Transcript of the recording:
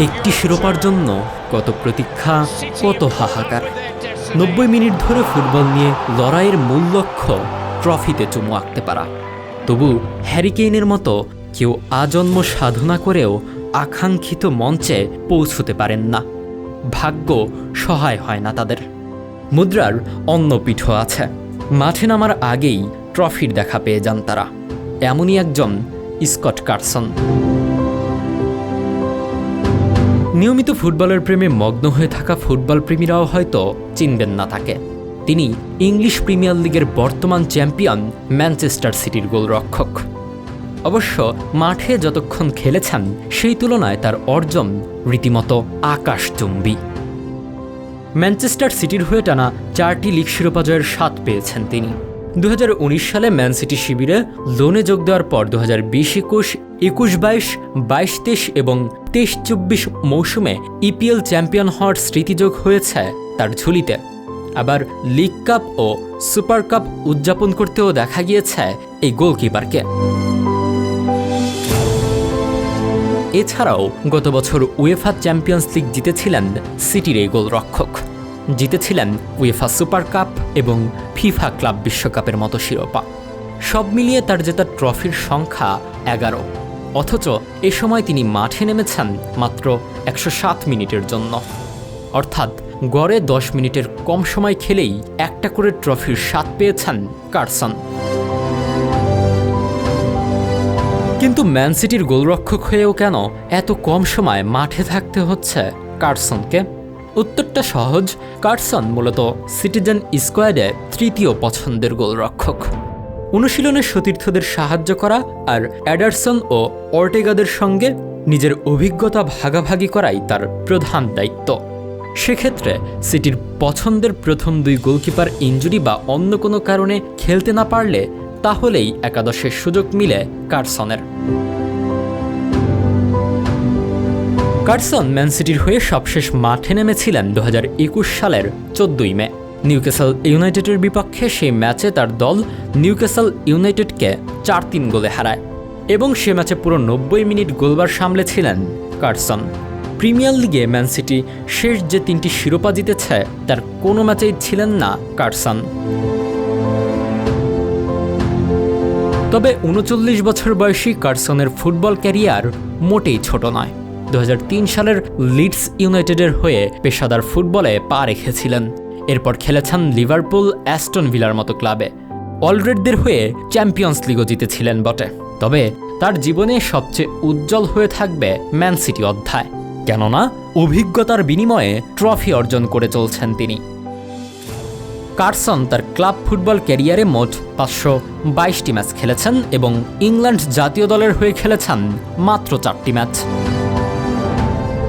একটি শিরোপার জন্য কত প্রতীক্ষা, কত হাহাকার। নব্বই মিনিট ধরে ফুটবল নিয়ে লড়াইয়ের মূল লক্ষ্য ট্রফিতে চুমু আঁকতে পারা। তবু হ্যারিকেইনের মতো কেউ আজন্ম সাধনা করেও আকাঙ্ক্ষিত মঞ্চে পৌঁছতে পারেন না। ভাগ্য সহায় হয় না তাদের। মুদ্রার অন্য পিঠও আছে। মাঠে নামার আগেই ট্রফির দেখা পেয়ে যান তারা। এমনই একজন স্কট কার্সন। নিয়মিত ফুটবলের প্রেমে মগ্ন হয়ে থাকা ফুটবল প্রেমীরাও হয়তো চিনবেন না তাকে। তিনি ইংলিশ প্রিমিয়ার লিগের বর্তমান চ্যাম্পিয়ন ম্যানচেস্টার সিটির গোলরক্ষক। অবশ্য মাঠে যতক্ষণ খেলেছেন, সেই তুলনায় তার অর্জন রীতিমতো আকাশচুম্বী। ম্যানচেস্টার সিটির হয়ে টানা চারটি লিগ শিরোপা জয়ের স্বাদ পেয়েছেন তিনি। দু হাজার উনিশ সালে ম্যান সিটি শিবিরে লোনে যোগ দেওয়ার পর দু হাজার বিশ একুশ একুশ বাইশ বাইশ তেইশ এবং তেইশ চব্বিশ মৌসুমে ইপিএল চ্যাম্পিয়ন হওয়ার স্মৃতিযোগ হয়েছে তার ঝুলিতে। আবার লিগ কাপ ও সুপার কাপ উদযাপন করতেও দেখা গিয়েছে এই গোলকিপারকে। এছাড়াও গত বছর উয়েফা চ্যাম্পিয়ন্স লিগ জিতেছিলেন সিটির এই গোলরক্ষক। জিতেছিলেন উয়েফা সুপার কাপ এবং ফিফা ক্লাব বিশ্বকাপের মতো শিরোপা। সব মিলিয়ে তার জেতা ট্রফির সংখ্যা এগারো। অথচ এ সময় তিনি মাঠে নেমেছেন মাত্র একশো সাত মিনিটের জন্য। অর্থাৎ গড়ে দশ মিনিটের কম সময় খেলেই একটা করে ট্রফির স্বাদ পেয়েছেন কার্সন। কিন্তু ম্যান সিটির গোলরক্ষক হয়েও কেন এত কম সময় মাঠে থাকতে হচ্ছে কার্সনকে? উত্তরটা সহজ, কার্সন মূলত সিটিজেন স্কোয়াডে তৃতীয় পছন্দের গোলরক্ষক। অনুশীলনের সতীর্থদের সাহায্য করা আর অ্যাডারসন ও অর্টেগাদের সঙ্গে নিজের অভিজ্ঞতা ভাগাভাগি করাই তার প্রধান দায়িত্ব। সেক্ষেত্রে সিটির পছন্দের প্রথম দুই গোলকিপার ইঞ্জুরি বা অন্য কোনো কারণে খেলতে না পারলে তাহলেই একাদশের সুযোগ মিলে কার্সনের। কার্সন ম্যান সিটির হয়ে সবশেষ মাঠে নেমেছিলেন দু হাজার একুশ সালের চোদ্দই মে। নিউক্যাসল ইউনাইটেডের বিপক্ষে সেই ম্যাচে তার দল নিউক্যাসল ইউনাইটেডকে চার তিন গোলে হারায় এবং সে ম্যাচে পুরো নব্বই মিনিট গোলবার সামলেছিলেন কার্সন। প্রিমিয়ার লিগে ম্যান সিটি শেষ যে তিনটি শিরোপা জিতেছে, তার কোনো ম্যাচেই ছিলেন না কার্সন। তবে উনচল্লিশ বছর বয়সী কার্সনের ফুটবল ক্যারিয়ার মোটেই ছোট নয়। দু সালের লিডস ইউনাইটেডের হয়ে পেশাদার ফুটবলে পা রেখেছিলেন। এরপর খেলেছেন লিভারপুল অ্যাস্টন ভিলার মতো ক্লাবে। অলরেডদের হয়ে চ্যাম্পিয়ন্স লিগও জিতেছিলেন বটে। তবে তার জীবনে সবচেয়ে উজ্জ্বল হয়ে থাকবে ম্যান সিটি অধ্যায়। কেননা, অভিজ্ঞতার বিনিময়ে ট্রফি অর্জন করে চলছেন তিনি। কার্সন তার ক্লাব ফুটবল ক্যারিয়ারে মোট পাঁচশো বাইশটি ম্যাচ খেলেছেন এবং ইংল্যান্ড জাতীয় দলের হয়ে খেলেছেন মাত্র চারটি ম্যাচ।